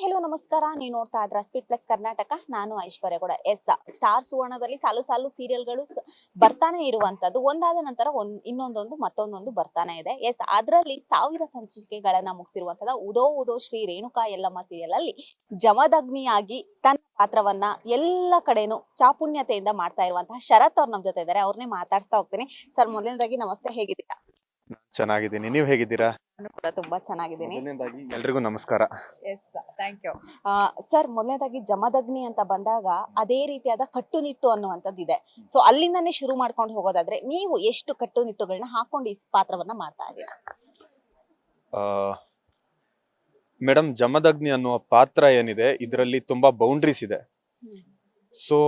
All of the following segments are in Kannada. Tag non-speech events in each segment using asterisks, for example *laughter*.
ಹೆಲೋ, ನಮಸ್ಕಾರ. ನೀವು ನೋಡ್ತಾ ಇದ್ರ ಸ್ಪೀಡ್ ಪ್ಲಸ್ ಕರ್ನಾಟಕ. ನಾನು ಐಶ್ವರ್ಯ ಕೂಡ ಎಸ್ ಸ್ಟಾರ್ ಸುವರ್ಣದಲ್ಲಿ ಸಾಲು ಸಾಲು ಸೀರಿಯಲ್ಗಳು ಬರ್ತಾನೆ ಇರುವಂತದ್ದು. ಒಂದಾದ ನಂತರ ಒಂದ್, ಇನ್ನೊಂದೊಂದು, ಮತ್ತೊಂದೊಂದು ಬರ್ತಾನೆ ಇದೆ. ಎಸ್, ಅದರಲ್ಲಿ ಸಾವಿರ ಸಂಚಿಕೆಗಳನ್ನ ಮುಗಿಸಿರುವಂತದ ಉದೋ ಉದೋ ಶ್ರೀ ರೇಣುಕಾ ಯಲ್ಲಮ್ಮ ಸೀರಿಯಲ್ ಅಲ್ಲಿ ಜಮದಗ್ನಿಯಾಗಿ ತನ್ನ ಪಾತ್ರವನ್ನ ಎಲ್ಲ ಕಡೆನೂ ಚಾಪುಣ್ಯತೆಯಿಂದ ಮಾಡ್ತಾ ಇರುವಂತಹ ಶರತ್ ಅವ್ರು ನಮ್ ಜೊತೆ ಇದ್ದಾರೆ. ಅವ್ರನ್ನೇ ಮಾತಾಡ್ಸ್ತಾ ಹೋಗ್ತೀನಿ. ಸರ್, ಮೊದಲನೇದಾಗಿ ನಮಸ್ತೆ. ಹೇಗಿದ್ದೀರಾ? ಚೆನ್ನಾಗಿದ್ದೀನಿ. ನೀವ್ ಹೇಗಿದ್ದೀರಾ? ಕೂಡ ತುಂಬಾ ಚೆನ್ನಾಗಿದ್ದೀನಿ. ಎಲ್ರಿಗೂ ನಮಸ್ಕಾರ. ಸರ್ ಮೊದಲನೇದಾಗಿ ಜಮದಗ್ನಿ ಅಂತ ಬಂದಾಗ ಅದೇ ರೀತಿಯಾದ ಕಟ್ಟುನಿಟ್ಟು ಅನ್ನುವಂಥದ್ದು ಇದೆ. ಸೊ ಅಲ್ಲಿಂದನೇ ಶುರು ಮಾಡ್ಕೊಂಡು ಹೋಗೋದಾದ್ರೆ ನೀವು ಎಷ್ಟು ಕಟ್ಟುನಿಟ್ಟುಗಳನ್ನ ಹಾಕೊಂಡು ಈ ಪಾತ್ರವನ್ನ ಮಾಡ್ತಾ ಇದ್ದೀರಾ? ಮೇಡಮ್ ಜಮದಗ್ನಿ ಅನ್ನುವ ಪಾತ್ರ ಏನಿದೆ ಇದರಲ್ಲಿ ತುಂಬಾ ಬೌಂಡ್ರೀಸ್ ಇದೆ. ಸೊ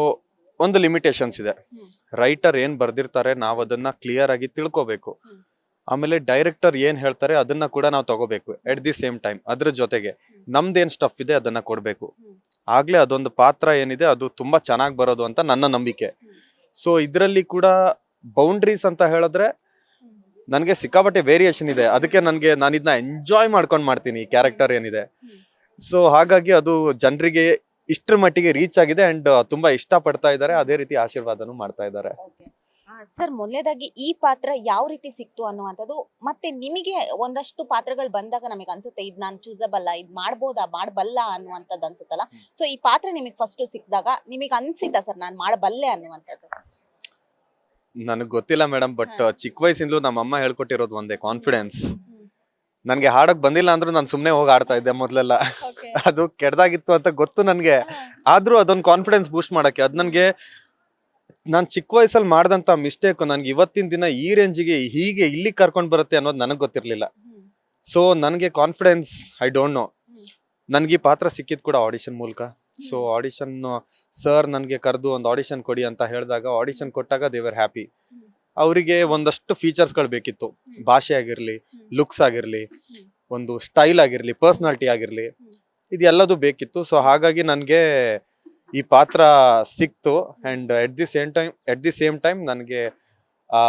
ಒಂದು ಲಿಮಿಟೇಷನ್ಸ್ ಇದೆ. ರೈಟರ್ ಏನ್ ಬರ್ದಿರ್ತಾರೆ ನಾವ್ ಅದನ್ನ ಕ್ಲಿಯರ್ ಆಗಿ ತಿಳ್ಕೊಬೇಕು. ಆಮೇಲೆ ಡೈರೆಕ್ಟರ್ ಏನ್ ಹೇಳ್ತಾರೆ ಅದನ್ನ ಕೂಡ ನಾವು ತಗೋಬೇಕು ಎಟ್ ದಿ ಸೇಮ್ ಟೈಮ್ ಅದ್ರ ಜೊತೆಗೆ ನಮ್ದೇನ್ ಸ್ಟಫ್ ಇದೆ ಅದನ್ನ ಕೊಡ್ಬೇಕು. ಆಗ್ಲೇ ಅದೊಂದು ಪಾತ್ರ ಏನಿದೆ ಅದು ತುಂಬಾ ಚೆನ್ನಾಗಿ ಬರೋದು ಅಂತ ನನ್ನ ನಂಬಿಕೆ. ಸೊ ಇದರಲ್ಲಿ ಕೂಡ ಬೌಂಡ್ರೀಸ್ ಅಂತ ಹೇಳಿದ್ರೆ ನನಗೆ ಸಿಕ್ಕಾಪಟ್ಟೆ ವೇರಿಯೇಷನ್ ಇದೆ ಅದಕ್ಕೆ ನನಗೆ ನಾನು ಇದನ್ನ ಎಂಜಾಯ್ ಮಾಡ್ಕೊಂಡು ಮಾಡ್ತೀನಿ ಈ ಕ್ಯಾರೆಕ್ಟರ್ ಏನಿದೆ. ಸೊ ಹಾಗಾಗಿ ಅದು ಜನರಿಗೆ ಇಷ್ಟರ ಮಟ್ಟಿಗೆ ರೀಚ್ ಆಗಿದೆ ಅಂಡ್ ತುಂಬಾ ಇಷ್ಟ ಪಡ್ತಾ ಇದ್ದಾರೆ ಅದೇ ರೀತಿ ಆಶೀರ್ವಾದನೂ ಮಾಡ್ತಾ ಇದ್ದಾರೆ ಸರ್ ಮೊದಲೇದಾಗಿ ಈ ಪಾತ್ರ ಯಾವ ರೀತಿ ಸಿಕ್ತು ಅನ್ನುವಂಥದ್ದು ಮತ್ತೆ ನಿಮಗೆ ಒಂದಷ್ಟು ಪಾತ್ರಗಳು ಬಂದಾಗ ನಮಗೆ ಅನ್ಸುತ್ತೆ ಇದು ನಾನು ಚೂಸಬಲ್ಲ ಇದು ಮಾಡ್ಬೋದಾ ಮಾಡಬಲ್ಲ ಅನ್ನುವಂಥದ್ದು ಅನ್ಸುತ್ತಲ್ಲ? ಸೊ ಈ ಪಾತ್ರ ನಿಮಗೆ ಫಸ್ಟ್ ಸಿಕ್ಕಿದಾಗ ನಿಮಗೆ ಅನ್ಸಿದ್ದ ಸರ್ ನಾನು ಮಾಡಬಲ್ಲೆ ಅನ್ನುವಂಥದ್ದು? ನನಗೆ ಗೊತ್ತಿಲ್ಲ ಮೇಡಮ್ ಬಟ್ ಚಿಕ್ಕ ವಯಸ್ಸಿಂದಲೂ ನಮ್ಮ ಅಮ್ಮ ಹೇಳ್ಕೊಟ್ಟಿರೋದು ಒಂದೇ ಕಾನ್ಫಿಡೆನ್ಸ್ ನನಗೆ ಹಾಡಕ್ ಬಂದಿಲ್ಲ ಅಂದ್ರೂ ನಾನು ಸುಮ್ಮನೆ ಹೋಗಿ ಆಡ್ತಾ ಇದ್ದೆ ಮೊದಲೆಲ್ಲ. ಅದು ಕೆಡ್ದಾಗಿತ್ತು ಅಂತ ಗೊತ್ತು ನನಗೆ. ಆದ್ರೂ ಅದೊಂದು ಕಾನ್ಫಿಡೆನ್ಸ್ ಬೂಸ್ಟ್ ಮಾಡಕ್ಕೆ ಅದು ನನ್ಗೆ ನಾನ್ ಚಿಕ್ಕ ವಯಸ್ಸಲ್ಲಿ ಮಾಡಿದಂಥ ಮಿಸ್ಟೇಕ್ ನನಗೆ ಇವತ್ತಿನ ದಿನ ಈ ರೇಂಜಿಗೆ ಹೀಗೆ ಇಲ್ಲಿ ಕರ್ಕೊಂಡು ಬರುತ್ತೆ ಅನ್ನೋದು ನನಗೆ ಗೊತ್ತಿರಲಿಲ್ಲ. ಸೊ ನನಗೆ ಕಾನ್ಫಿಡೆನ್ಸ್ ಐ ಡೋಂಟ್ ನೋ ನನಗೆ ಈ ಪಾತ್ರ ಸಿಕ್ಕಿದ್ದು ಕೂಡ ಆಡಿಷನ್ ಮೂಲಕ. ಸೊ ಆಡಿಷನ್ ಸರ್ ನನಗೆ ಕರೆದು ಒಂದು ಆಡಿಷನ್ ಕೊಡಿ ಅಂತ ಹೇಳಿದಾಗ ಆಡಿಷನ್ ಕೊಟ್ಟಾಗ ದೇವರ್ ಹ್ಯಾಪಿ ಹ್ಮ್. ಅವರಿಗೆ ಒಂದಷ್ಟು ಫೀಚರ್ಸ್ಗಳು ಬೇಕಿತ್ತು. ಭಾಷೆ ಆಗಿರಲಿ. ಲುಕ್ಸ್ ಆಗಿರಲಿ ಒಂದು ಸ್ಟೈಲ್ ಆಗಿರಲಿ ಪರ್ಸನಾಲಿಟಿ ಆಗಿರಲಿ ಇದೆಲ್ಲದು ಬೇಕಿತ್ತು. ಸೊ ಹಾಗಾಗಿ ನನಗೆ ಈ ಪಾತ್ರ ಸಿಕ್ತು. And at the same time at the same time ನನಗೆ ಆ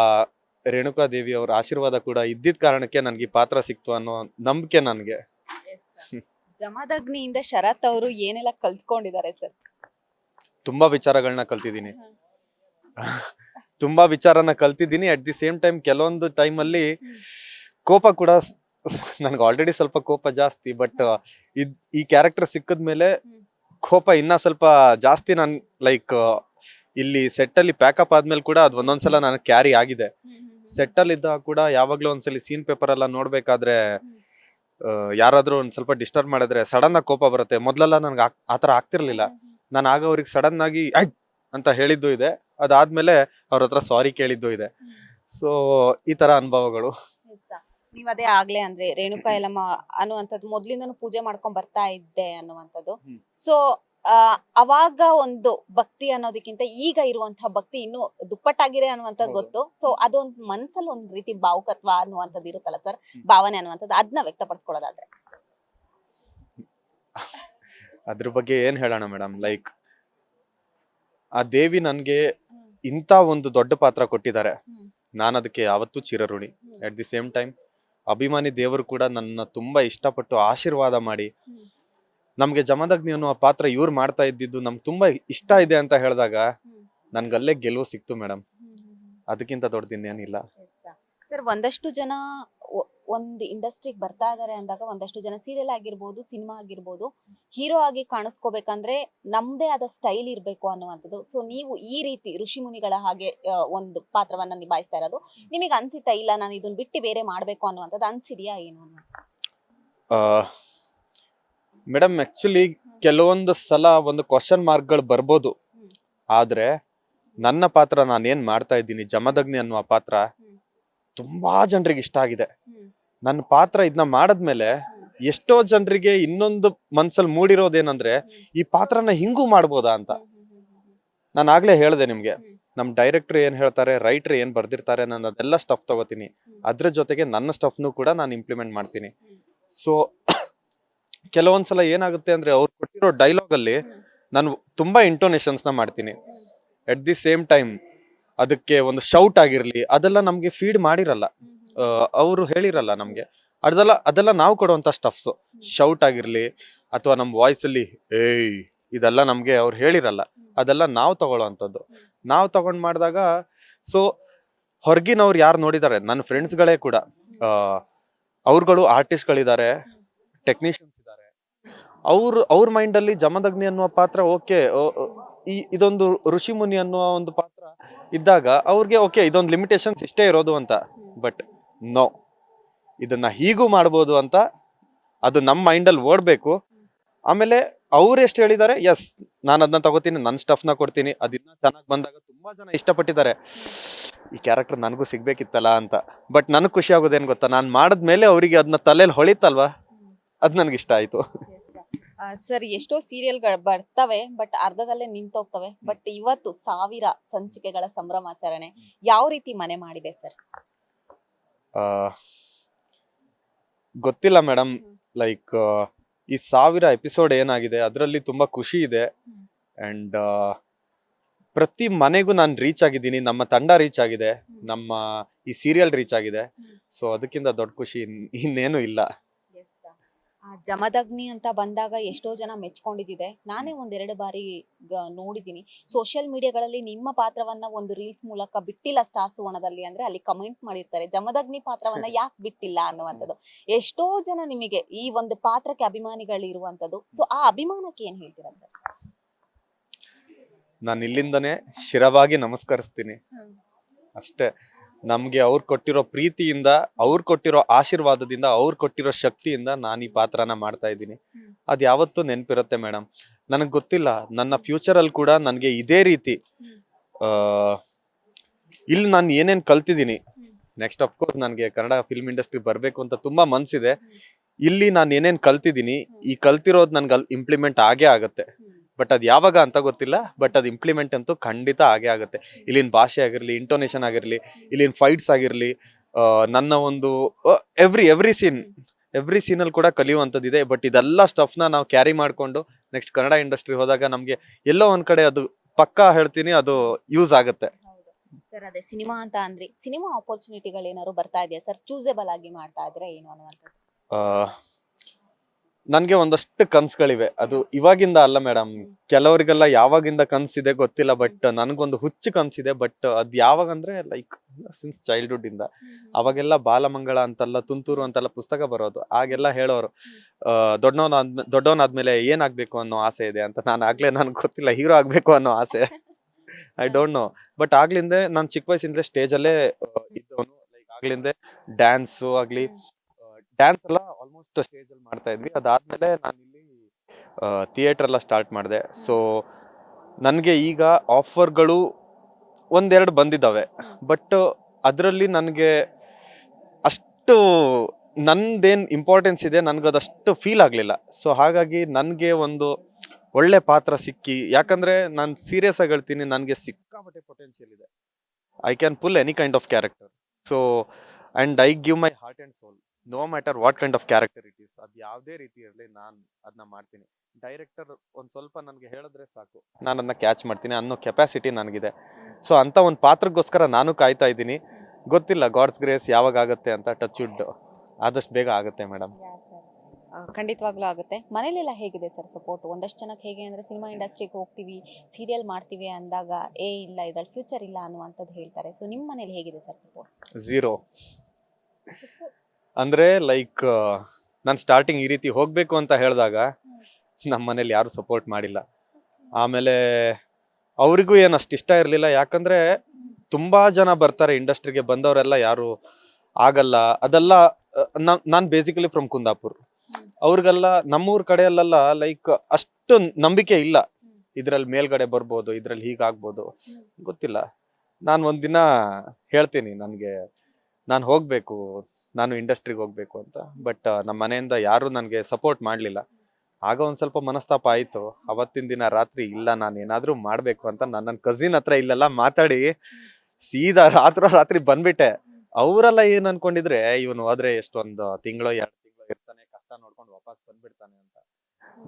ರೇಣುಕಾ ದೇವಿ ಅವರ ಆಶೀರ್ವಾದ ಕೂಡ ಇದ್ದಿದ್ದ ಕಾರಣಕ್ಕೆ ನನಗೆ ಈ ಪಾತ್ರ ಸಿಕ್ತು ಅನ್ನೋ ನಂಬಿಕೆ ನನಗೆ. ಜಮದಗ್ನಿಯಿಂದ ಶರತ್ ಅವರು ಏನೆಲ್ಲ ಕಲ್ತ್ಕೊಂಡಿದ್ದಾರೆ ಸರ್ ತುಂಬಾ ವಿಚಾರಗಳನ್ನ ಕಲ್ತಿದ್ದೀನಿ. ತುಂಬಾ ವಿಚಾರನ ಕಲ್ತಿದ್ದೀನಿ. ಅಟ್ ದಿ ಸೇಮ್ ಟೈಮ್ ಕೆಲವೊಂದು ಟೈಮಲ್ಲಿ ಅಲ್ಲಿ ಕೋಪ ಕೂಡ ನನಗೆ ಆಲ್ರೆಡಿ ಸ್ವಲ್ಪ ಕೋಪ ಜಾಸ್ತಿ ಬಟ್ ಇದ್ ಈ ಕ್ಯಾರೆಕ್ಟರ್ ಸಿಕ್ಕಿದ್ಮೇಲೆ. ಕೋಪ ಇನ್ನ ಸ್ವಲ್ಪ ಜಾಸ್ತಿ ನನ್ ಲೈಕ್ ಇಲ್ಲಿ ಸೆಟ್ ಅಲ್ಲಿ ಪ್ಯಾಕಪ್ ಆದ್ಮೇಲೆ ಕೂಡ ಅದ್ ಒಂದೊಂದ್ಸಲ ನನಗೆ ಕ್ಯಾರಿ ಆಗಿದೆ. ಸೆಟ್ ಅಲ್ಲಿ ಇದ್ದಾಗ ಕೂಡ ಯಾವಾಗ್ಲೂ ಒಂದ್ಸಲಿ ಸೀನ್ ಪೇಪರ್ ಎಲ್ಲ ನೋಡ್ಬೇಕಾದ್ರೆ ಯಾರಾದ್ರೂ ಒಂದ್ ಸ್ವಲ್ಪ ಡಿಸ್ಟರ್ಬ್ ಮಾಡಿದ್ರೆ ಸಡನ್ ಆಗಿ ಕೋಪ ಬರುತ್ತೆ. ಮೊದ್ಲೆಲ್ಲ ನನ್ಗೆ ಆತರ ಆಗ್ತಿರ್ಲಿಲ್ಲ. ನಾನು ಆಗ ಅವ್ರಿಗೆ ಸಡನ್ ಆಗಿ ಅಂತ ಹೇಳಿದ್ದು ಇದೆ. ಅದಾದ್ಮೇಲೆ ಅವ್ರ ಹತ್ರ ಸಾರಿ ಕೇಳಿದ್ದು ಇದೆ. ಸೊ ಈ ತರ ಅನುಭವಗಳು. ನೀವ್ ಅದೇ ಆಗ್ಲೇ ಅಂದ್ರೆ ರೇಣುಕಾ ಎಲ್ಲಮ್ಮ ಅನ್ನುವಂಥದ್ದು ಮೊದ್ಲಿಂದನು ಪೂಜೆ ಮಾಡ್ಕೊಂಡ್ ಬರ್ತಾ ಇದ್ದೆ ಅನ್ನುವಂಥದ್ದು. ಸೊ ಅವಾಗ ಒಂದು ಭಕ್ತಿ ಅನ್ನೋದಕ್ಕಿಂತ ಈಗ ಇರುವಂತಹ ಭಕ್ತಿ ಇನ್ನು ದುಪ್ಪಟ್ಟಾಗಿದೆ ಅನ್ನುವಂಥದ್ದು ಗೊತ್ತು. ಸೊ ಅದೊಂದು ಮನ್ಸಲ್ಲಿ ಒಂದ್ ರೀತಿ ಭಾವುಕತ್ವ ಅನ್ನುವಂಥದ್ದು ಇರುತ್ತಲ್ಲ ಸರ್? ಭಾವನೆ ಅನ್ನುವಂಥದ್ದು. ಅದನ್ನ ವ್ಯಕ್ತಪಡಿಸ್ಕೊಳ್ಳೋದಾದ್ರೆ. ಅದ್ರ ಬಗ್ಗೆ ಏನ್ ಹೇಳೋಣ ಮೇಡಮ್? ಲೈಕ್ ಆ ದೇವಿ ನನ್ಗೆ ಇಂತ ಒಂದು ದೊಡ್ಡ ಪಾತ್ರ ಕೊಟ್ಟಿದ್ದಾರೆ. ನಾನು ಅದಕ್ಕೆ ಯಾವತ್ತೂ ಚಿರಋಣಿ. ಅಟ್ ದಿ ಸೇಮ್ ಟೈಮ್ ಅಭಿಮಾನಿ ದೇವರು ಕೂಡ ನನ್ನ ತುಂಬಾ ಇಷ್ಟಪಟ್ಟು ಆಶೀರ್ವಾದ ಮಾಡಿ. ನಮ್ಗೆ ಜಮದಗ್ನಿ ಅನ್ನುವ ಪಾತ್ರ ಇವ್ರು ಮಾಡ್ತಾ ಇದ್ದಿದ್ದು ನಮ್ಗೆ ತುಂಬಾ ಇಷ್ಟ ಇದೆ ಅಂತ ಹೇಳಿದಾಗ. ನನ್ಗಲ್ಲೇ ಗೆಲುವು ಸಿಕ್ತು ಮೇಡಮ್ ಅದಕ್ಕಿಂತ ದೊಡ್ಡದಿನ್ನೇನಿಲ್ಲ ಸರ್ ಒಂದಷ್ಟು ಜನ ಒಂದು ಇಂಡಸ್ಟ್ರಿಗೆ ಬರ್ತಾ ಇದಾರೆ ಅಂದಾಗ ಒಂದಷ್ಟು ಜನ ಸೀರಿಯಲ್ ಆಗಿರ್ಬೋದು ಸಿನಿಮಾ ಆಗಿರ್ಬೋದು ಹೀರೋ ಆಗಿ ಕಾಣಿಸ್ಕೋಬೇಕಂದ್ರೆ ನಮ್ದೇ ಆದ ಸ್ಟೈಲ್ ಇರಬೇಕು ಅನ್ನುವಂಥದ್ದು. ಸೊ ನೀವು ಈ ರೀತಿ ಋಷಿ ಮುನಿಗಳ ಹಾಗೆ ಒಂದು ಪಾತ್ರವನ್ನ ನಿಭಾಯಿಸ್ತಾ ಇರೋದು ನಿಮಗೆ ಅನ್ಸಿತಾ ಇಲ್ಲ ನಾನು ಇದನ್ನ ಬಿಟ್ಟು ಬೇರೆ ಮಾಡಬೇಕು ಅನ್ನುವಂಥದ್ದು ಅನ್ಸಿದ್ಯಾ ಏನು ಮೇಡಮ್ ಆಕ್ಚುಲಿ ಕೆಲವೊಂದು ಸಲ ಒಂದು ಕ್ವಶನ್ ಮಾರ್ಕ್ಗಳು ಬರ್ಬೋದು. ಆದ್ರೆ ನನ್ನ ಪಾತ್ರ ನಾನೇನ್ ಏನ್ ಮಾಡ್ತಾ ಇದ್ದೀನಿ ಜಮದಗ್ನಿ ಅನ್ನುವ ಪಾತ್ರ ತುಂಬಾ ಜನರಿಗೆ ಇಷ್ಟ ಆಗಿದೆ. ನನ್ನ ಪಾತ್ರ ಇದನ್ನ ಮಾಡದ್ಮೇಲೆ ಎಷ್ಟೋ ಜನರಿಗೆ ಇನ್ನೊಂದು ಮನ್ಸಲ್ಲಿ ಮೂಡಿರೋದೇನಂದ್ರೆ ಈ ಪಾತ್ರನ ಹಿಂಗೂ ಮಾಡ್ಬೋದಾ ಅಂತ ನಾನು ಆಗ್ಲೇ ಹೇಳ್ದೆ ನಿಮ್ಗೆ ನಮ್ಮ ನಮ್ ಡೈರೆಕ್ಟರ್ ಏನ್ ಹೇಳ್ತಾರೆ, ರೈಟರ್ ಏನ್ ಬರ್ದಿರ್ತಾರೆ ನಾನು ಅದೆಲ್ಲ ಸ್ಟಫ್ ತಗೋತೀನಿ. ಅದ್ರ ಜೊತೆಗೆ ನನ್ನ ಸ್ಟಫ್ನು ಕೂಡ ನಾನು ಇಂಪ್ಲಿಮೆಂಟ್ ಮಾಡ್ತೀನಿ. ಸೊ ಕೆಲವೊಂದ್ಸಲ ಏನಾಗುತ್ತೆ ಅಂದ್ರೆ ಅವ್ರು ಕೊಟ್ಟಿರೋ ಡೈಲಾಗ್ ಅಲ್ಲಿ ನಾನು ತುಂಬಾ ಇಂಟೋನೇಷನ್ಸ್ನ ಮಾಡ್ತೀನಿ ಎಟ್ ದಿ ಸೇಮ್ ಟೈಮ್ ಅದಕ್ಕೆ ಒಂದು ಶೌಟ್ ಆಗಿರ್ಲಿ ಅದೆಲ್ಲ ನಮ್ಗೆ ಫೀಡ್ ಮಾಡಿರಲ್ಲ. ಅವರು ಹೇಳಿರಲ್ಲ ನಮ್ಗೆ. ಅದೆಲ್ಲ ಅದೆಲ್ಲ ನಾವು ಕೊಡುವಂತ ಸ್ಟಫ್ಸ್ ಶೌಟ್ ಆಗಿರ್ಲಿ ಅಥವಾ ನಮ್ಮ ವಾಯ್ಸಲ್ಲಿ ಏಯ್ ಇದೆಲ್ಲ ನಮಗೆ ಅವ್ರು ಹೇಳಿರಲ್ಲ. ಅದೆಲ್ಲ ನಾವು ತಗೊಳ್ಳೋವಂಥದ್ದು. ನಾವು ತಗೊಂಡ್ ಮಾಡಿದಾಗ ಸೊ ಹೊರಗಿನವ್ರು ಯಾರು ನೋಡಿದ್ದಾರೆ? ನನ್ನ ಫ್ರೆಂಡ್ಸ್ಗಳೇ ಕೂಡ. ಅವ್ರುಗಳು ಆರ್ಟಿಸ್ಟ್ಗಳಿದ್ದಾರೆ ಟೆಕ್ನಿಷಿಯನ್ಸ್ ಇದ್ದಾರೆ. ಅವ್ರ ಅವ್ರ ಮೈಂಡಲ್ಲಿ ಜಮದಗ್ನಿ ಅನ್ನುವ ಪಾತ್ರ ಓಕೆ ಈ ಇದೊಂದು ಋಷಿ ಮುನಿ ಅನ್ನುವ ಒಂದು ಪಾತ್ರ ಇದ್ದಾಗ ಅವ್ರಿಗೆ ಓಕೆ ಇದೊಂದು ಲಿಮಿಟೇಷನ್ಸ್ ಇಷ್ಟೇ ಇರೋದು ಅಂತ. ಬಟ್ ನೋ ಇದನ್ನ ಹೀಗೂ ಮಾಡ್ಬೋದು ಅಂತ ಅದು ನಮ್ಮ ಮೈಂಡಲ್ಲಿ ಓಡಬೇಕು. ಆಮೇಲೆ ಅವ್ರು ಎಷ್ಟು ಹೇಳಿದ್ದಾರೆ ಎಸ್ ನಾನು ಅದನ್ನ ತಗೋತೀನಿ ನನ್ನ ಸ್ಟಫ್ನ ಕೊಡ್ತೀನಿ. ಅದನ್ನ ಚೆನ್ನಾಗಿ ಬಂದಾಗ ತುಂಬಾ ಜನ ಇಷ್ಟಪಟ್ಟಿದ್ದಾರೆ. ಈ ಕ್ಯಾರೆಕ್ಟರ್ ನನಗೂ ಸಿಗ್ಬೇಕಿತ್ತಲ್ಲ ಅಂತ. ಬಟ್ ನನಗೆ ಖುಷಿ ಆಗೋದೇನು ಗೊತ್ತಾ? ನಾನು ಮಾಡಿದ್ಮೇಲೆ ಅವರಿಗೆ ಅದನ್ನ ತಲೆಯಲ್ಲಿ ಹೊಳಿತಲ್ವಾ? ಅದು ನನಗಿಷ್ಟ ಆಯಿತು. ಆಯ್ತು ಸರ್ ಎಷ್ಟೋ ಸೀರಿಯಲ್ಗಳು ಬರ್ತವೆ ಬಟ್ ಅರ್ಧದಲ್ಲೇ ನಿಂತೋಗ್ತವೆ. ಬಟ್ ಇವತ್ತು ಸಾವಿರ ಸಂಚಿಕೆಗಳ ಸಂಭ್ರಮಾಚರಣೆ ಯಾವ ರೀತಿ ಮನೆ ಮಾಡಿದೆ ಸರ್? ಆ, ಗೊತ್ತಿಲ್ಲ ಮೇಡಮ್ ಲೈಕ್ ಈ ಸಾವಿರ ಎಪಿಸೋಡ್ ಏನಾಗಿದೆ ಅದರಲ್ಲಿ ತುಂಬಾ ಖುಷಿ ಇದೆ. ಅಂಡ್ ಪ್ರತಿ ಮನೆಗೂ ನಾನು ರೀಚ್ ಆಗಿದ್ದೀನಿ. ನಮ್ಮ ತಂಡ ರೀಚ್ ಆಗಿದೆ. ನಮ್ಮ ಈ ಸೀರಿಯಲ್ ರೀಚ್ ಆಗಿದೆ. ಸೊ ಅದಕ್ಕಿಂತ ದೊಡ್ಡ ಖುಷಿ ಇನ್- ಇನ್ನೇನು ಇಲ್ಲ. ಜಮದಗ್ನಿ ಅಂತ ಬಂದಾಗ ಎಷ್ಟೋ ಜನ ಮೆಚ್ಕೊಂಡಿದ್ದಿದೆ ನಾನೇ ಒಂದೆರಡು ಬಾರಿ ನೋಡಿದ್ದೀನಿ. ಸೋಷಿಯಲ್ ಮೀಡಿಯಾಗಳಲ್ಲಿ ನಿಮ್ಮ ಪಾತ್ರವನ್ನ ಒಂದು ರೀಲ್ಸ್ ಮೂಲಕ ಬಿಟ್ಟಿಲ್ಲ ಸ್ಟಾರ್ ಸುವರ್ಣದಲ್ಲಿ ಅಂದ್ರೆ ಅಲ್ಲಿ ಕಮೆಂಟ್ ಮಾಡಿರ್ತಾರೆ. ಜಮದಗ್ನಿ ಪಾತ್ರವನ್ನ *laughs* ಯಾಕೆ ಬಿಟ್ಟಿಲ್ಲ ಅನ್ನುವಂಥದ್ದು. ಎಷ್ಟೋ ಜನ ನಿಮಗೆ ಈ ಒಂದು ಪಾತ್ರಕ್ಕೆ ಅಭಿಮಾನಿಗಳು ಇರುವಂತದ್ದು ಸೊ ಆ ಅಭಿಮಾನಕ್ಕೆ ಏನ್ ಹೇಳ್ತೀರಾ ಸರ್? ನಾನು ಇಲ್ಲಿಂದನೇ ಶಿರವಾಗಿ ನಮಸ್ಕರಿಸ್ತೀನಿ. ಅಷ್ಟೇ. ನಮ್ಗೆ ಅವ್ರು ಕೊಟ್ಟಿರೋ ಪ್ರೀತಿಯಿಂದ ಅವ್ರು ಕೊಟ್ಟಿರೋ ಆಶೀರ್ವಾದದಿಂದ ಅವ್ರು ಕೊಟ್ಟಿರೋ ಶಕ್ತಿಯಿಂದ ನಾನು ಈ ಪಾತ್ರನ ಮಾಡ್ತಾ ಇದ್ದೀನಿ. ಅದು ಯಾವತ್ತೂ ನೆನಪಿರುತ್ತೆ ಮೇಡಮ್ ನನಗೆ ಗೊತ್ತಿಲ್ಲ ನನ್ನ ಫ್ಯೂಚರ್ ಅಲ್ಲಿ ಕೂಡ ನನಗೆ ಇದೇ ರೀತಿ ಇಲ್ಲಿ ನಾನು ಏನೇನ್ ಕಲ್ತಿದ್ದೀನಿ. ನೆಕ್ಸ್ಟ್ ಅಫ್ಕೋರ್ಸ್ ನನಗೆ ಕನ್ನಡ ಫಿಲ್ಮ್ ಇಂಡಸ್ಟ್ರಿ ಬರಬೇಕು ಅಂತ ತುಂಬಾ ಮನ್ಸಿದೆ. ಇಲ್ಲಿ ನಾನು ಏನೇನ್ ಕಲ್ತಿದ್ದೀನಿ ಈ ಕಲ್ತಿರೋದು ನನ್ಗೆ ಅಲ್ಲಿ ಇಂಪ್ಲಿಮೆಂಟ್ ಆಗೇ ಆಗುತ್ತೆ. ಬಟ್ ಅದು ಯಾವಾಗ ಅಂತ ಗೊತ್ತಿಲ್ಲ ಬಟ್ ಅದು ಇಂಪ್ಲಿಮೆಂಟ್ ಅಂತೂ ಖಂಡಿತ ಆಗೇ ಆಗುತ್ತೆ. ಇಲ್ಲಿನ ಭಾಷೆ ಆಗಿರಲಿ ಇಂಟೋನೇಷನ್ ಆಗಿರಲಿ ಇಲ್ಲಿನ ಫೈಟ್ಸ್ ಆಗಿರಲಿ ನನ್ನ ಒಂದು every every scene every scene ಅಲ್ಲಿ ಕೂಡ ಕಲಿಯುವಂಥದ್ದಿದೆ ಬಟ್ ಇದೆಲ್ಲ ಸ್ಟಫ್ನ ನಾವು ಕ್ಯಾರಿ ಮಾಡ್ಕೊಂಡು ನೆಕ್ಸ್ಟ್ ಕನ್ನಡ ಇಂಡಸ್ಟ್ರಿ ಹೋದಾಗ ನಮಗೆ ಎಲ್ಲೋ ಒಂದು ಕಡೆ ಅದು ಪಕ್ಕಾ ಹೇಳ್ತೀನಿ ಅದು ಯೂಸ್ ಆಗುತ್ತೆ. ಸರ್ ಅದೇ ಸಿನಿಮಾ ಅಂತ ಅಂದ್ರೆ ಸಿನಿಮಾ ಆಪರ್ಚುನಿಟಿಗಳು ಏನಾದ್ರು ಬರ್ತಾ ಇದೆಯಾ? ಸರ್ ಚೂಸೇಬಲ್ ಆಗಿ ಮಾಡ್ತಾ ಇದ್ರೆ ಏನು ಅನ್ನುವಂಥದ್ದು? ನನ್ಗೆ ಒಂದಷ್ಟು ಕನ್ಸುಗಳಿವೆ. ಅದು ಇವಾಗಿಂದ ಅಲ್ಲ ಮೇಡಮ್ ಕೆಲವರಿಗೆಲ್ಲ ಯಾವಾಗಿಂದ ಕನ್ಸಿದೆ ಗೊತ್ತಿಲ್ಲ ಬಟ್ ನನ್ಗೊಂದು ಹುಚ್ಚು ಕನ್ಸಿದೆ ಬಟ್ ಅದ್ ಯಾವಾಗ ಅಂದ್ರೆ ಲೈಕ್ ಸಿನ್ಸ್ ಚೈಲ್ಡ್ಹುಡ್ ಇಂದ ಅವಾಗೆಲ್ಲ ಬಾಲಮಂಗಳ ಅಂತಲ್ಲ ತುಂತೂರು ಅಂತೆಲ್ಲ ಪುಸ್ತಕ ಬರೋದು. ಆಗೆಲ್ಲ ಹೇಳೋರು. ದೊಡ್ಡವನ್ ದೊಡ್ಡವನಾದ್ಮೇ ದೊಡ್ಡವನಾದ್ಮೇಲೆ ಏನಾಗ್ಬೇಕು ಅನ್ನೋ ಆಸೆ ಇದೆ ಅಂತ ನಾನು ಆಗ್ಲೇ ನನ್ಗೆ ಗೊತ್ತಿಲ್ಲ ಹೀರೋ ಆಗ್ಬೇಕು ಅನ್ನೋ ಆಸೆ. ಐ ಡೋಂಟ್ ನೋ ಬಟ್ ಆಗ್ಲಿಂದೆ ನಾನು ಚಿಕ್ಕ ವಯಸ್ಸಿಂದ ಸ್ಟೇಜ್ ಅಲ್ಲೇ ಇದ್ದವನು. ಲೈಕ್ ಆಗ್ಲಿಂದೆ ಡ್ಯಾನ್ಸು ಆಗ್ಲಿ ಡ್ಯಾನ್ಸ್ ಎಲ್ಲ ಆಲ್ಮೋಸ್ಟ್ ಸ್ಟೇಜ್ ಅಲ್ಲಿ ಮಾಡ್ತಾ ಇದ್ವಿ. ಅದಾದ್ಮೇಲೆ ನಾನು ಥಿಯೇಟರ್ ಎಲ್ಲ ಸ್ಟಾರ್ಟ್ ಮಾಡಿದೆ. ಸೊ ನನಗೆ ಈಗ ಆಫರ್ಗಳು ಒಂದೆರಡು ಬಂದಿದ್ದಾವೆ. ಬಟ್ ಅದರಲ್ಲಿ ನನಗೆ ಅಷ್ಟು ನಂದೇನ್ ಇಂಪಾರ್ಟೆನ್ಸ್ ಇದೆ, ನನಗದಷ್ಟು ಫೀಲ್ ಆಗಲಿಲ್ಲ. ಸೊ ಹಾಗಾಗಿ ನನಗೆ ಒಂದು ಒಳ್ಳೆ ಪಾತ್ರ ಸಿಕ್ಕಿ, ಯಾಕಂದರೆ ನಾನು ಸೀರಿಯಸ್ ಆಗಿ ಹೇಳ್ತೀನಿ, ನನಗೆ ಸಿಕ್ಕಾಪಟ್ಟೆ ಪೊಟೆನ್ಷಿಯಲ್ ಇದೆ. I can pull any kind of character so and I give my heart and soul no matter what kind of character it is ಅದು ಯಾವುದೇ ರೀತಿ ಇರಲಿ ನಾನು ಅದನ್ನ ಮಾಡ್ತೀನಿ. ಡೈರೆಕ್ಟರ್ ಒಂದು ಸ್ವಲ್ಪ ನನಗೆ ಹೇಳಿದ್ರೆ ಸಾಕು. ನಾನು ಅದನ್ನ ಕ್ಯಾಚ್ ಮಾಡ್ತೀನಿ ಅನ್ನೋ ಕೆಪಾಸಿಟಿ ನನಗಿದೆ. ಸೊ ಅಂತ ಒಂದು ಪಾತ್ರಕ್ಕೋಸ್ಕರ ನಾನು ಕಾಯ್ತಾ ಇದ್ದೀನಿ. ಗೊತ್ತಿಲ್ಲ ಗಾಡ್ಸ್ ಗ್ರೇಸ್ ಯಾವಾಗ ಆಗುತ್ತೆ ಅಂತ ಟಚ್ ವುಡ್ ಆದಷ್ಟು ಬೇಗ ಆಗುತ್ತೆ ಮೇಡಮ್ ಆ, ಖಂಡಿತವಾಗ್ಲೂ ಆಗುತ್ತೆ. ಮನೇಲೆಲ್ಲ ಹೇಗಿದೆ ಸರ್ ಸಪೋರ್ಟ್ ಒಂದಷ್ಟು ಜನಕ್ಕೆ ಹೇಗೆ ಅಂದ್ರೆ ಸಿನಿಮಾ ಇಂಡಸ್ಟ್ರಿಗೆ ಹೋಗ್ತೀವಿ ಸೀರಿಯಲ್ ಮಾಡ್ತೀವಿ ಅಂದಾಗ ಏ ಇಲ್ಲ ಇದ್ರಲ್ಲಿ ಫ್ಯೂಚರ್ ಇಲ್ಲ ಅನ್ನುವಂಥದ್ದು ಹೇಳ್ತಾರೆ. ಸೊ ನಿಮ್ಮ ಮನೇಲಿ ಹೇಗಿದೆ ಸರ್ ಸಪೋರ್ಟ್ ಝೀರೋ ಅಂದ್ರೆ ಲೈಕ್ ನಾನು ಸ್ಟಾರ್ಟಿಂಗ್ ಈ ರೀತಿ ಹೋಗ್ಬೇಕು ಅಂತ ಹೇಳಿದಾಗ ನಮ್ಮ ಮನೇಲಿ ಯಾರು ಸಪೋರ್ಟ್ ಮಾಡಿಲ್ಲ. ಆಮೇಲೆ ಅವರಿಗೂ ಏನು ಅಷ್ಟು ಇಷ್ಟ ಇರಲಿಲ್ಲ. ಯಾಕಂದ್ರೆ ತುಂಬಾ ಜನ ಬರ್ತಾರೆ ಇಂಡಸ್ಟ್ರಿಗೆ ಬಂದವರೆಲ್ಲ ಯಾರು ಆಗಲ್ಲ. ಅದೆಲ್ಲ ನಾನು ಬೇಸಿಕಲಿ ಫ್ರಮ್ ಕುಂದಾಪುರ್. ಅವ್ರಿಗೆಲ್ಲ ನಮ್ಮೂರ್ ಕಡೆಯಲ್ಲೆಲ್ಲ ಲೈಕ್ ಅಷ್ಟು ನಂಬಿಕೆ ಇಲ್ಲ. ಇದ್ರಲ್ಲಿ ಮೇಲ್ಗಡೆ ಬರ್ಬೋದು, ಇದ್ರಲ್ಲಿ ಹೀಗಾಗ್ಬೋದು. ಗೊತ್ತಿಲ್ಲ. ನಾನು ಒಂದಿನ ಹೇಳ್ತೀನಿ, ನನಗೆ ನಾನು ಹೋಗ್ಬೇಕು. ನಾನು ಇಂಡಸ್ಟ್ರಿಗೆ ಹೋಗ್ಬೇಕು ಅಂತ. ಬಟ್ ನಮ್ಮ ಮನೆಯಿಂದ ಯಾರು ನನಗೆ ಸಪೋರ್ಟ್ ಮಾಡಲಿಲ್ಲ. ಆಗ ಒಂದು ಸ್ವಲ್ಪ ಮನಸ್ತಾಪ ಆಯ್ತು. ಅವತ್ತಿನ ದಿನ ರಾತ್ರಿ ಇಲ್ಲ, ನಾನು ಏನಾದರೂ ಮಾಡಬೇಕು ಅಂತ ನಾನು ನನ್ನ ಕಸಿನ್ ಹತ್ರ ಇಲ್ಲೆಲ್ಲ ಮಾತಾಡಿ ಸೀದಾ ರಾತ್ರೋ ರಾತ್ರಿ ಬಂದ್ಬಿಟ್ಟೆ. ಅವರೆಲ್ಲ ಏನು ಅನ್ಕೊಂಡಿದ್ರೆ, ಇವನು ಹೋದ್ರೆ ಎಷ್ಟೊಂದು ತಿಂಗಳು, ಎರಡು ತಿಂಗಳು ಇರ್ತಾನೆ, ಕಷ್ಟ ನೋಡ್ಕೊಂಡು ವಾಪಸ್ ಬಂದ್ಬಿಡ್ತಾನೆ ಅಂತ.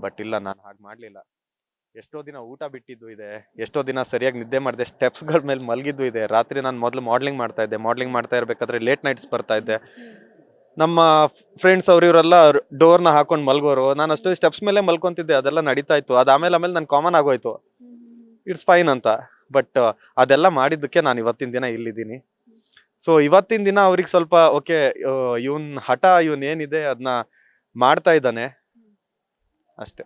ಬಟ್ ಇಲ್ಲ, ನಾನು ಹಾಗೆ ಮಾಡ್ಲಿಲ್ಲ. ಎಷ್ಟೋ ದಿನ ಊಟ ಬಿಟ್ಟಿದ್ದು ಇದೆ, ಎಷ್ಟೋ ದಿನ ಸರಿಯಾಗಿ ನಿದ್ದೆ ಮಾಡಿದೆ ಸ್ಟೆಪ್ಸ್ಗಳ ಮೇಲೆ ಮಲಗಿದ್ದು ಇದೆ. ರಾತ್ರಿ ನಾನು ಮೊದಲು ಮಾಡ್ಲಿಂಗ್ ಮಾಡ್ತಾ ಇದ್ದೆ. ಮಾಡ್ಲಿಂಗ್ ಮಾಡ್ತಾ ಇರಬೇಕಾದ್ರೆ ಲೇಟ್ ನೈಟ್ಸ್ ಬರ್ತಾ ಇದ್ದೆ. ನಮ್ಮ ಫ್ರೆಂಡ್ಸ್ ಅವ್ರು ಇವರೆಲ್ಲ ಡೋರ್ನ ಹಾಕೊಂಡು ಮಲ್ಗೋರು. ನಾನು ಅಷ್ಟು ಸ್ಟೆಪ್ಸ್ ಮೇಲೆ ಮಲ್ಕೊಂತಿದ್ದೆ. ಅದೆಲ್ಲ ನಡೀತಾ ಇತ್ತು. ಅದು ಆಮೇಲೆ ಆಮೇಲೆ ನನ್ನ ಕಾಮನ್ ಆಗೋಯ್ತು. ಇಟ್ಸ್ ಫೈನ್ ಅಂತ. ಬಟ್ ಅದೆಲ್ಲ ಮಾಡಿದ್ದಕ್ಕೆ ನಾನು ಇವತ್ತಿನ ದಿನ ಇಲ್ಲಿದ್ದೀನಿ. ಸೊ ಇವತ್ತಿನ ದಿನ ಅವ್ರಿಗೆ ಸ್ವಲ್ಪ ಓಕೆ ಇವನ್ ಹಠ, ಇವನ್ ಏನಿದೆ ಅದನ್ನ ಮಾಡ್ತಾ ಇದ್ದಾನೆ. ಅಷ್ಟೇ.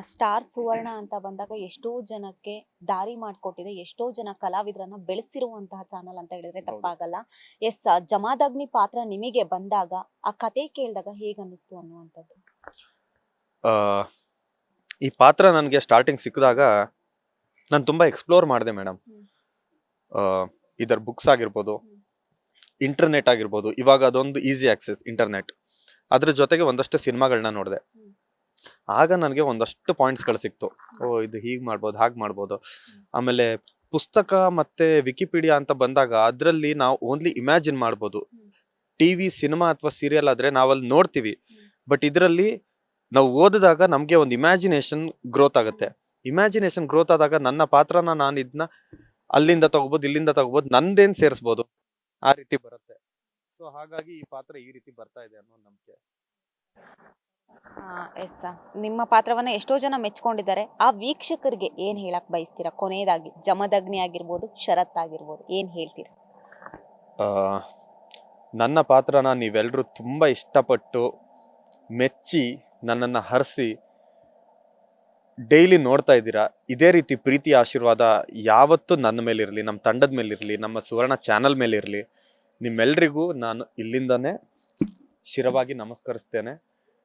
ಸ್ಟಾರ್ ಸುವರ್ಣ ಅಂತ ಬಂದಾಗ ಎಷ್ಟೋ ಜನಕ್ಕೆ ದಾರಿ ಮಾಡಿಕೊಟ್ಟಿದೆ ಎಷ್ಟೋ ಜನ ಕಲಾವಿದರನ್ನ ಬೆಳೆಸಿರುವಂತಹ ಚಾನಲ್ ಅಂತ ಹೇಳಿದ್ರೆ ತಪ್ಪಾಗಲ್ಲ. ಎಸ್ ಜಮಾದಗ್ನಿ ಪಾತ್ರ ನಿಮಗೆ ಬಂದಾಗ ಆ ಕತೆ ಕೇಳಿದಾಗ ಹೇಗ್ ಅನ್ನಿಸ್ತು ಅನ್ನುವಂಥದ್ದು? ಆ, ಈ ಪಾತ್ರ ನನಗೆ ಸ್ಟಾರ್ಟಿಂಗ್ ಸಿಕ್ಕಿದಾಗ ನಾನು ತುಂಬಾ ಎಕ್ಸ್ಪ್ಲೋರ್ ಮಾಡಿದೆ ಮೇಡಮ್. ಇದರ ಬುಕ್ಸ್ ಆಗಿರ್ಬೋದು ಇಂಟರ್ನೆಟ್ ಆಗಿರ್ಬೋದು ಇವಾಗ ಅದೊಂದು ಈಸಿ ಆಕ್ಸೆಸ್ ಇಂಟರ್ನೆಟ್ ಅದ್ರ ಜೊತೆಗೆ ಒಂದಷ್ಟು ಸಿನಿಮಾಗಳನ್ನ ನೋಡಿದೆ. ಆಗ ನನಗೆ ಒಂದಷ್ಟು ಪಾಯಿಂಟ್ಸ್ಗಳು ಸಿಕ್ತು. ಓ, ಇದು ಹೀಗೆ ಮಾಡ್ಬೋದು, ಹಾಗೆ ಮಾಡ್ಬೋದು. ಆಮೇಲೆ ಪುಸ್ತಕ ಮತ್ತೆ ವಿಕಿಪೀಡಿಯಾ ಅಂತ ಬಂದಾಗ ಅದರಲ್ಲಿ ನಾವು ಓನ್ಲಿ ಇಮ್ಯಾಜಿನ್ ಮಾಡ್ಬೋದು. ಟಿವಿ ಸಿನಿಮಾ ಅಥವಾ ಸೀರಿಯಲ್ ಆದ್ರೆ ನಾವಲ್ಲಿ ನೋಡ್ತೀವಿ. ಬಟ್ ಇದರಲ್ಲಿ ನಾವು ಓದಿದಾಗ ನಮಗೆ ಒಂದು ಇಮ್ಯಾಜಿನೇಷನ್ ಗ್ರೋತ್ ಆಗುತ್ತೆ. ಇಮ್ಯಾಜಿನೇಷನ್ ಗ್ರೋತ್ ಆದಾಗ ನನ್ನ ಪಾತ್ರನ ನಾನು ಇದನ್ನ ಅಲ್ಲಿಂದ ತಗೋಬೋದು, ಇಲ್ಲಿಂದ ತಗೋಬೋದು, ನಂದೇನ್ ಸೇರಿಸ್ಬೋದು ಆ ರೀತಿ ಬರುತ್ತೆ. ಸೊ ಹಾಗಾಗಿ ಈ ಪಾತ್ರ ಈ ರೀತಿ ಬರ್ತಾ ಇದೆ ಅನ್ನೋ ನಂಬಿಕೆ. ಎಸ್ ನಿಮ್ಮ ಪಾತ್ರವನ್ನ ಎಷ್ಟೋ ಜನ ಮೆಚ್ಕೊಂಡಿದ್ದಾರೆ. ಆ ವೀಕ್ಷಕರಿಗೆ ಏನ್ ಹೇಳಕ್ ಬಯಸ್ತೀರಾ? ಕೊನೆಯದಾಗಿ, ಜಮದಗ್ನಿ ಆಗಿರ್ಬೋದು, ಶರತ್ ಆಗಿರ್ಬೋದು, ಏನ್ ಹೇಳ್ತೀರಾ? ನನ್ನ ಪಾತ್ರನ ನೀವೆಲ್ಲರೂ ತುಂಬ ಇಷ್ಟಪಟ್ಟು ಮೆಚ್ಚಿ ನನ್ನನ್ನು ಹರಿಸಿ ಡೈಲಿ ನೋಡ್ತಾ ಇದ್ದೀರಾ? ಇದೇ ರೀತಿ ಪ್ರೀತಿ, ಆಶೀರ್ವಾದ ಯಾವತ್ತೂ ನನ್ನ ಮೇಲಿರಲಿ ನಮ್ಮ ತಂಡದ ಮೇಲಿರಲಿ, ನಮ್ಮ ಸುವರ್ಣ ಚಾನಲ್ ಮೇಲಿರಲಿ, ನಿಮ್ಮೆಲ್ರಿಗೂ ನಾನು ಇಲ್ಲಿಂದನೇ ಶಿರವಾಗಿ ನಮಸ್ಕರಿಸ್ತೇನೆ.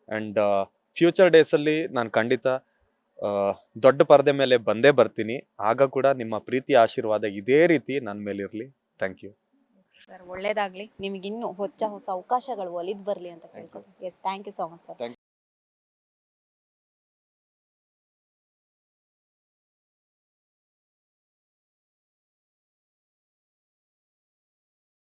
ಆ್ಯಂಡ್ ಫ್ಯೂಚರ್ ಡೇಸಲ್ಲಿ ನಾನು ಖಂಡಿತ ದೊಡ್ಡ ಪರದೆ ಮೇಲೆ ಬಂದೇ ಬರ್ತೀನಿ. ಆಗ ಕೂಡ ನಿಮ್ಮ ಪ್ರೀತಿ ಆಶೀರ್ವಾದ ಇದೇ ರೀತಿ ನನ್ನ ಮೇಲಿರಲಿ ಥ್ಯಾಂಕ್ ಯು ಸರ್ ಒಳ್ಳೇದಾಗ್ಲಿ. ನಿಮಗಿನ್ನೂ ಇನ್ನು ಹೊಚ್ಚ ಹೊಸ ಅವಕಾಶಗಳು ಒಲಿದ್ ಬರ್ಲಿ ಅಂತ ಕೇಳ್ಕೊಂಡು yes thank you so much sir